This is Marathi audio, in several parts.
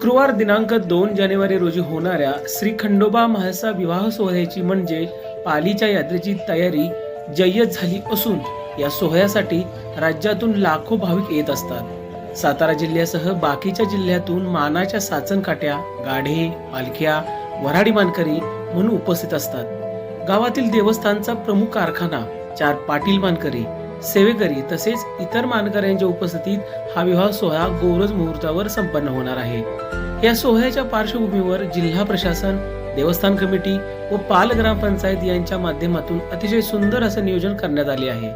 शुक्रवार दिनांक दोन जानेवारी रोजी होणाऱ्या श्री खंडोबा म्हाळसा विवाह सोहळ्याची म्हणजे पालीच्या यात्रेची तयारी जय्यत झाली असून या सोहळ्यासाठी राज्यातून लाखो भाविक येत असतात. सातारा जिल्ह्यासह बाकीच्या जिल्ह्यातून मानाच्या साचनकाट्या गाढे पालख्या वऱ्हाडी मानकरी म्हणून उपस्थित असतात. गावातील देवस्थानचा प्रमुख कारखाना चार पाटील मानकरी सेवेकरी तसेच इतर मानकऱ्यांच्या उपस्थितीत हा विवाह सोहळा गौरज मुहूर्तावर संपन्न होणार आहे. या सोहळ्याच्या पार्श्वभूमीवर जिल्हा प्रशासन देवस्थान कमिटी व पाल ग्रामपंचायत यांच्या माध्यमातून अतिशय सुंदर असं नियोजन करण्यात आले आहे.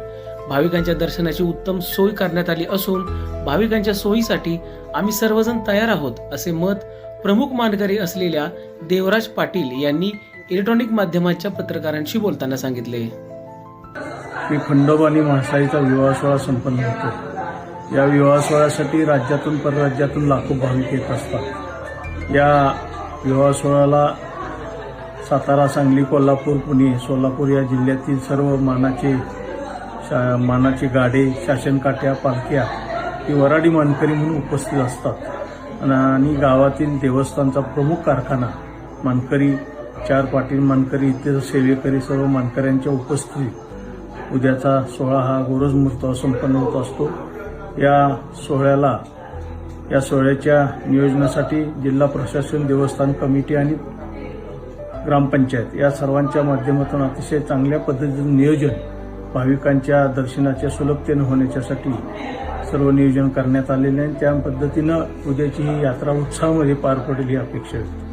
भाविकांच्या दर्शनाची उत्तम सोय करण्यात आली असून भाविकांच्या सोयीसाठी आम्ही सर्वजण तयार आहोत असे मत प्रमुख मानकरी असलेल्या देवराज पाटील यांनी इलेक्ट्रॉनिक माध्यमाच्या पत्रकारांशी बोलताना सांगितले. की खंडोबा आणि महासाईचा विवाह सोहळा संपन्न होतो. या विवाह सोहळ्यासाठी राज्यातून परराज्यातून लाखो भाविक येत असतात. या विवाह सोहळ्याला सातारा सांगली कोल्हापूर पुणे सोलापूर या जिल्ह्यातील सर्व मानाचे शा मानाचे गाडे शासनकाट्या पालख्या ही वराडी मानकरी म्हणून उपस्थित असतात. आणि- आणि गावातील देवस्थानचा प्रमुख कारखाना मानकरी चार पाटील मानकरी इतर सेवेकरी सर्व मानकऱ्यांच्या उपस्थितीत उद्याचा सोहळा हा गोरज मुहूर्तावर संपन्न होत असतो. या सोहळ्याला या सोहळ्याच्या नियोजनासाठी जिल्हा प्रशासन देवस्थान कमिटी आणि ग्रामपंचायत या सर्वांच्या माध्यमातून अतिशय चांगल्या पद्धतीचं नियोजन भाविकांच्या दर्शनाच्या सुलभतेनं होण्याच्यासाठी सर्व नियोजन करण्यात आलेले आहे. त्या पद्धतीनं उद्याची ही यात्रा उत्साहामध्ये पार पडेल ही अपेक्षा आहे